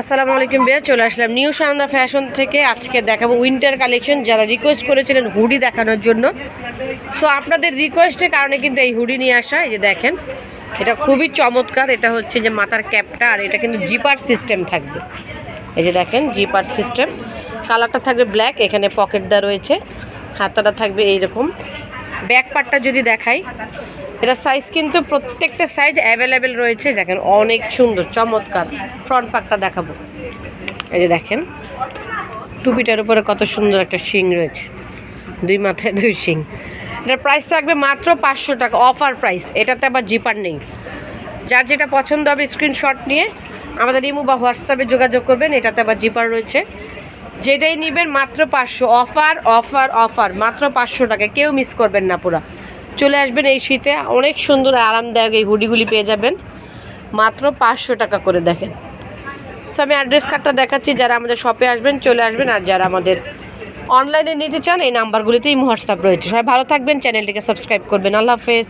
আসসালামু আলাইকুম বিয়া চলে আসলাম নিউ সানন্দা ফ্যাশন থেকে। আজকে দেখাবো উইন্টার কালেকশন যারা রিকোয়েস্ট করেছিলেন হুডি দেখানোর জন্য। সো আপনাদের রিকোয়েস্টের কারণে কিন্তু এই হুডি নিয়ে আসা, এই যে দেখেন, এটা খুবই চমৎকার। এটা হচ্ছে যে মাথার ক্যাপটা, আর এটা কিন্তু জিপার সিস্টেম থাকবে। এই যে দেখেন, জিপার সিস্টেম কালারটা থাকবে ব্ল্যাক এখানে পকেট দেওয়া রয়েছে। হাতাটা থাকবে এইরকম। ব্যাক পার্টটা যদি দেখাই এটা সাইজ কিন্তু প্রত্যেকটা সাইজ অ্যাভেলেবেল রয়েছে। দেখেন, অনেক সুন্দর, চমৎকার। ফ্রন্ট পার্টটা দেখাবো। এই যে দেখেন, টুপিটার উপরে কত সুন্দর একটা শিং রয়েছে। দুই মাথায় দুই শিং। এটার প্রাইস থাকবে মাত্র পাঁচশো টাকা অফার প্রাইস এটাতে আবার জিপার নেই। যার যেটা পছন্দ হবে স্ক্রিনশট নিয়ে আমাদের ইমু বা হোয়াটসঅ্যাপে যোগাযোগ করবেন, এটাতে আবার জিপার রয়েছে। যেটাই নেবেন মাত্র পাঁচশো অফার অফার অফার মাত্র পাঁচশো টাকা কেউ মিস করবেন না পুরা। চলে আসবেন এই শীতে। অনেক সুন্দর আরামদায়ক এই হুডিগুলি পেয়ে যাবেন। মাত্র পাঁচশো টাকা করে দেখেন। সো আমি অ্যাড্রেস কার্ডটা দেখাচ্ছি, যারা আমাদের শপে আসবেন, চলে আসবেন। আর যারা আমাদের অনলাইনে নিতে চান, এই নাম্বারগুলিতেই হোয়াটসঅ্যাপ রয়েছে। সবাই ভালো থাকবেন চ্যানেলটিকে সাবস্ক্রাইব করবেন। আল্লাহ হাফেজ।